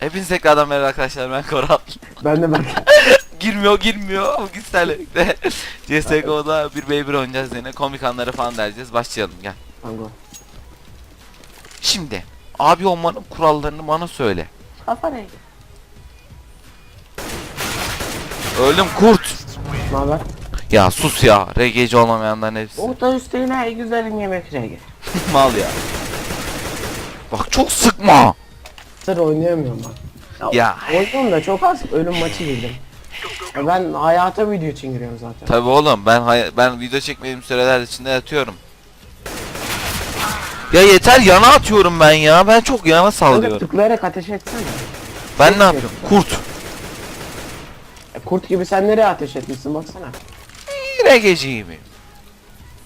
Hepiniz tekrardan merhaba arkadaşlar ben Koral. Ben de bak. girmiyor girmiyor. Bugün sizlerle birlikte CSGO'da bir 1 oynayacağız yine. Komik anları falan dereceğiz. Başlayalım gel. Tango. Şimdi abi olmanın kurallarını bana söyle. Kafa rengi. Öldüm kurt. Ne haber? Ya sus ya. RGC olamayanların hepsi. Orta üstüne güzelim yemek rengi. Mal ya. Bak çok sıkma. Sır oynayamıyorum ben. Ya. Oynuyorum da çok az ölüm maçı girdim. Ya ben hayata video için giriyorum zaten. Tabi oğlum ben hay- ben video çekmediğim süreler içinde yatıyorum. Ya yeter yana atıyorum ben ya. Ben çok yana Kanka sallıyorum. tıklayarak ateş etsene. Ben ne yapıyorum? Kurt. Ya kurt gibi sen nereye ateş etmişsin baksana. RGC'yim.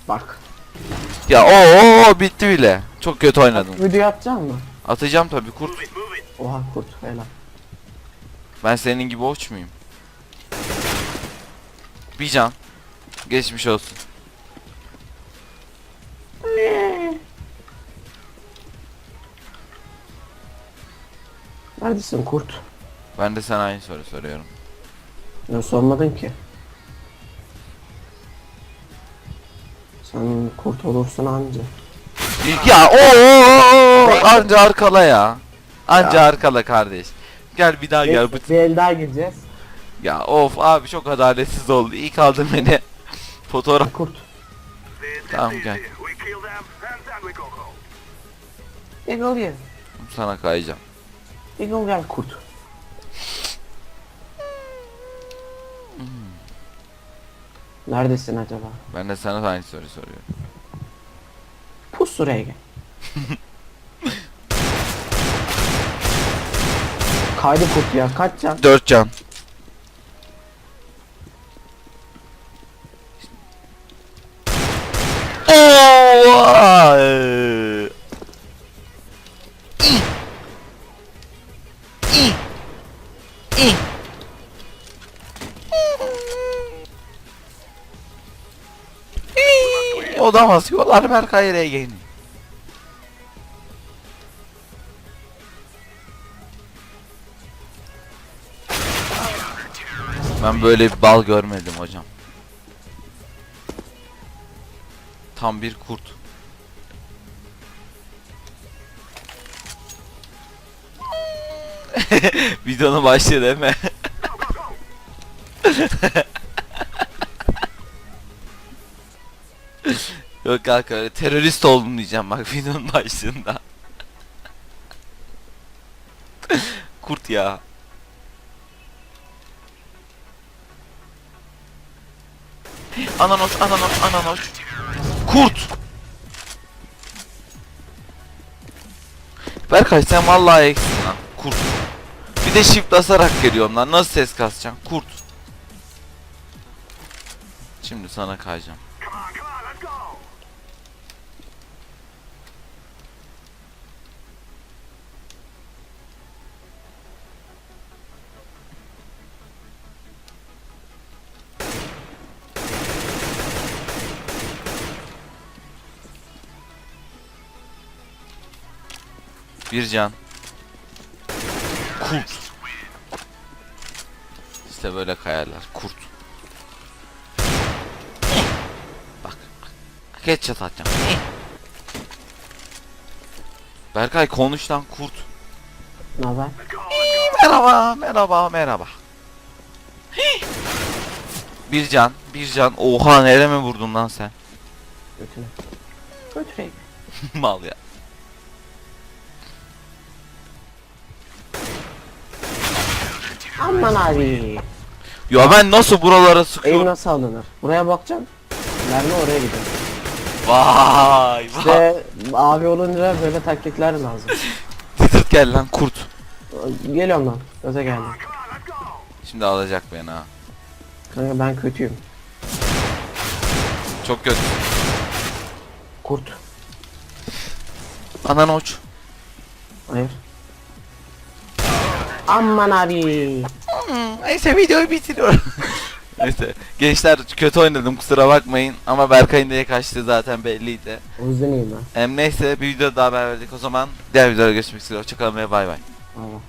Bak. Ya o o bitti bile. Çok kötü oynadım. Video yapacak mı? Atacağım tabii kurt. Oha kurt helal. Ben senin gibi uç muyum? Bir can. Geçmiş olsun. Neredesin kurt? Ben de sana aynı soru soruyorum. Ya sormadın ki. Sen kurt olursun anca. Ya o o, anca arkala ya. Anca Ya. arkala kardeş. Gel bir daha gel. Neyse, bir el daha gireceğiz. Ya of abi çok adaletsiz oldu. İyi kaldın beni. Fotoğraf. Kurt. Tamam gel. Eagle gel. Sana kayacağım. Eagle gel kurt. Neredesin acaba? Ben de sana aynı soru soruyorum. Pus şuraya gel. Kaydı kurt ya kaç can? 4 can. Oo! eee. İ. İ. İ. İ. O da basıyorlar Berkay Regen'i. Ben böyle bir bal görmedim hocam. Tam bir kurt. Videonun başlığı değil mi? Yok kanka öyle terörist oldum diyeceğim bak videonun başlığında. Kurt ya. Ananos, ananos, ananos. Kurt. Berkay sen vallahi eksin lan. Kurt. Bir de shift basarak geliyorum lan. Nasıl ses kasacaksın? Kurt. Şimdi sana kayacağım. Bir can. Kurt. İşte böyle kayarlar. Kurt. Bak. Headshot atacağım. Berkay konuş lan kurt. Ne haber? Merhaba, merhaba, merhaba. Bir can, bir can. Oha nereye mi vurdun lan sen? Götüne. Götüre gel. Mal ya. Aman abi. Ya ben nasıl buralara Eğim sıkıyorum? nasıl alınır? Buraya bakacağım. Mermi oraya gidiyor. Vay vay. İşte abi olunca böyle taktikler lazım. Tıtırt gel lan kurt. Geliyorum lan. Gaza geldim. Şimdi alacak beni ha. Kanka ben kötüyüm. Çok kötü. Kurt. Anan uç. Hayır. Aman abi. Neyse videoyu bitiriyorum. Neyse gençler kötü oynadım kusura bakmayın ama Berkay'ın neye kaçtığı zaten belliydi. O yüzden iyiyim ben. Em neyse bir videoda daha haber verdik o zaman diğer videoda görüşmek üzere hoşçakalın ve bay bay. Valla.